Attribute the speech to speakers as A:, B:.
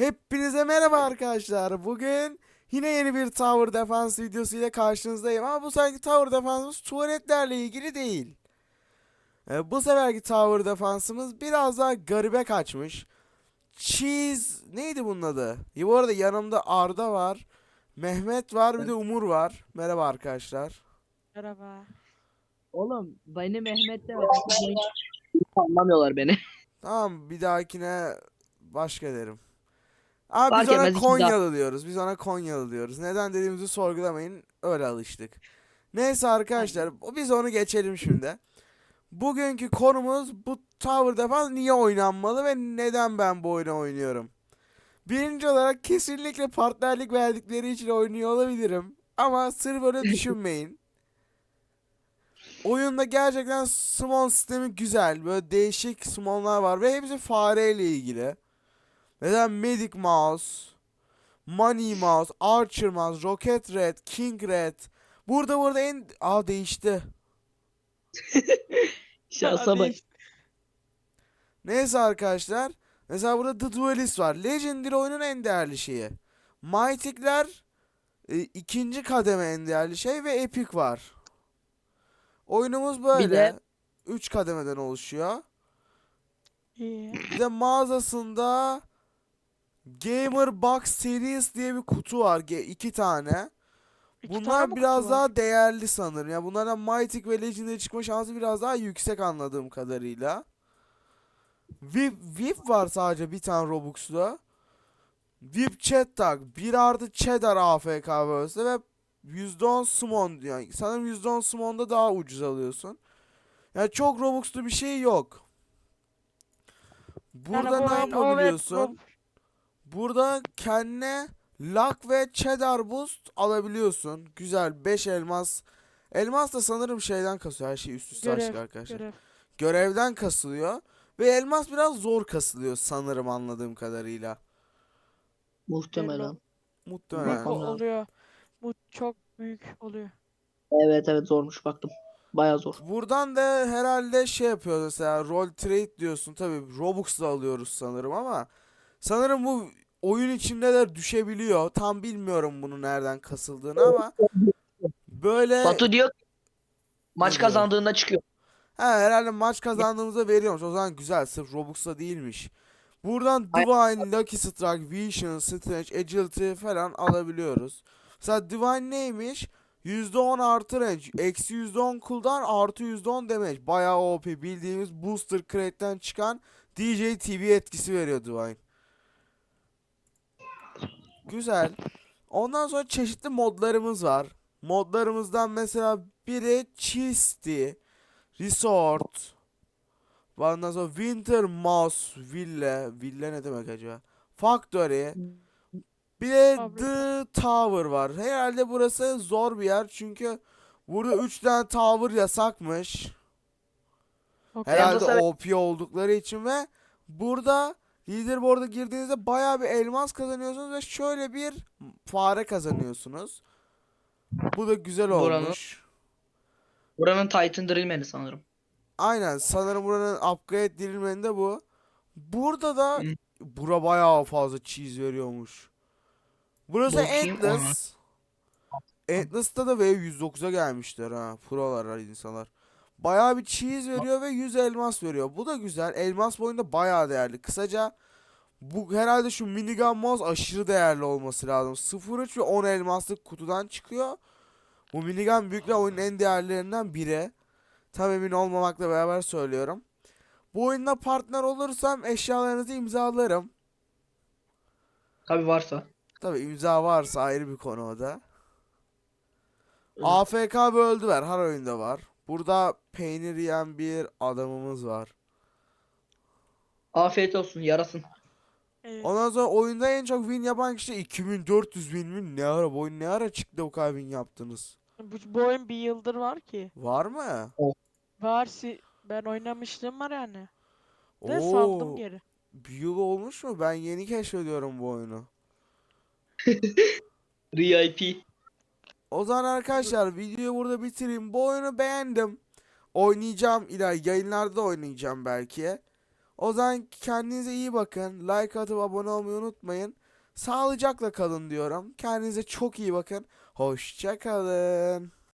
A: Hepinize merhaba arkadaşlar. Bugün yine yeni bir Tower Defense videosu ile karşınızdayım. Ama bu seferki Tower Defense'ımız tuvaletlerle ilgili değil. Ee, bu seferki Tower Defense'ımız biraz daha garibe kaçmış. Cheese neydi bunun adı? Ya bu arada yanımda Arda var. Mehmet var bir de Umur var. Merhaba arkadaşlar.
B: Merhaba.
C: Oğlum beni Mehmet de anlamıyorlar beni.
A: Tamam bir dahakine başka derim. Abi biz ona
C: etmez,
A: Konyalı diyoruz. Biz ona Konyalı diyoruz. Neden dediğimizi sorgulamayın. Öyle alıştık. Neyse arkadaşlar biz onu geçelim şimdi. Bugünkü konumuz bu Tower Defense niye oynanmalı ve neden ben bu oyunu oynuyorum. Birinci olarak kesinlikle partnerlik verdikleri için oynuyor olabilirim. Ama sırf öyle düşünmeyin. Oyunda gerçekten summon sistemi güzel. Böyle değişik summonlar var ve hepsi fareyle ilgili. Mesela Medic Mouse, Money Mouse, Archer Mouse, Rocket Red, King Red. Burada burada en... Aa değişti.
C: Şansa bak.
A: Neyse arkadaşlar. Mesela burada The Duelist var. Legendary oyunun en değerli şeyi. Mythic'ler e, ikinci kademe en değerli şey ve Epic var. Oyunumuz böyle.
C: de-
A: 3 kademeden oluşuyor. Bir de mağazasında Gamer Box Series diye bir kutu var. İki tane.
B: İki tane
A: Bunlar
B: mi
A: biraz
B: kutu var?
A: daha değerli sanırım. Ya bunlardan Mythic ve Legendary çıkma şansı biraz daha yüksek anladığım kadarıyla. VIP, VIP var sadece bir tane Robux'da. VIP Chat Tag. 1 artı Cheddar AFK böylesi ve %10 Summon yani sanırım %10 Summon'da daha ucuz alıyorsun. Yani çok Robux'lu bir şey yok. Burada
B: Yani bu
A: ne yapabiliyorsun? Burada kendine luck ve cheddar boost alabiliyorsun. Güzel 5 elmas. Elmas da sanırım şeyden kasıyor. Her şey üst üste
B: Görev,
A: açık arkadaşlar.
B: görev.
A: Görevden kasılıyor. Ve elmas biraz zor kasılıyor sanırım anladığım kadarıyla.
C: Muhtemelen.
A: Muhtemelen.
B: Bu
C: Bakalım.
B: oluyor. Bu çok büyük oluyor.
C: Evet evet zormuş baktım. Baya zor.
A: Buradan da herhalde şey yapıyor mesela roll trade diyorsun. Tabii Robux'la alıyoruz sanırım ama sanırım bu oyun içinde de düşebiliyor. Tam bilmiyorum bunu nereden kasıldığını ama böyle
C: Batu diyor ki, maç kazandığında çıkıyor.
A: Ha herhalde maç kazandığımızda veriyormuş. O zaman güzel. Sırf Robux'ta değilmiş. Buradan Divine, Lucky Strike, Vision, Stretch, Agility falan alabiliyoruz. Mesela Divine neymiş? %10 artı range, eksi %10 cooldown, artı %10 damage. Bayağı OP. Bildiğimiz Booster Crate'den çıkan DJ TV etkisi veriyor Divine. Güzel. Ondan sonra çeşitli modlarımız var. Modlarımızdan mesela biri Cheesty, Resort. Ondan sonra Winter Mouse Villa. Villa ne demek acaba? Factory. Bir de. The Tower var. Herhalde burası zor bir yer çünkü burada 3 tane tower yasakmış.
B: Okey.
A: Herhalde OP oldukları için ve burada leaderboard'a girdiğinizde bayağı bir elmas kazanıyorsunuz ve şöyle bir fare kazanıyorsunuz. Bu da güzel
C: Buranın-
A: olmuş.
C: Buranın Titan Drillman'i sanırım.
A: Aynen sanırım buranın upgrade dirilmeni de bu. Burada da
C: Hı.
A: bura bayağı fazla cheese veriyormuş. Burası
C: Bakayım ona.
A: Endless. Endless'ta da ve 109'a gelmişler ha. Prolar insanlar. Bayağı bir cheese veriyor ve 100 elmas veriyor. Bu da güzel. Elmas boyunda bayağı değerli. Kısaca bu herhalde şu minigun mouse aşırı değerli olması lazım. 0.3 ve 10 elmaslık kutudan çıkıyor. Bu minigun büyükle oyunun en değerlilerinden biri. Tam emin olmamakla beraber söylüyorum. Bu oyunda partner olursam eşyalarınızı imzalarım.
C: Tabi varsa.
A: Tabi imza varsa ayrı bir konu o da.
C: Evet.
A: AFK böldüler. Her oyunda var. Burada peynir yiyen bir adamımız var.
C: Afiyet olsun yarasın.
B: Evet.
A: Ondan sonra oyunda en çok win yapan kişi 2400 win mi? Ne ara bu oyun ne ara çıktı o kadar win yaptınız?
B: Bu, bu oyun bir yıldır var ki.
A: Var mı?
B: Var si ben oynamışlığım var yani. De
A: Oo,
B: saldım geri.
A: bir yıl olmuş mu? Ben yeni keşfediyorum bu oyunu.
C: RIP.
A: O zaman arkadaşlar videoyu burada bitireyim. Bu oyunu beğendim. Oynayacağım iler yayınlarda oynayacağım belki. O zaman kendinize iyi bakın. Like atıp abone olmayı unutmayın. Sağlıcakla kalın diyorum. Kendinize çok iyi bakın. Hoşça kalın.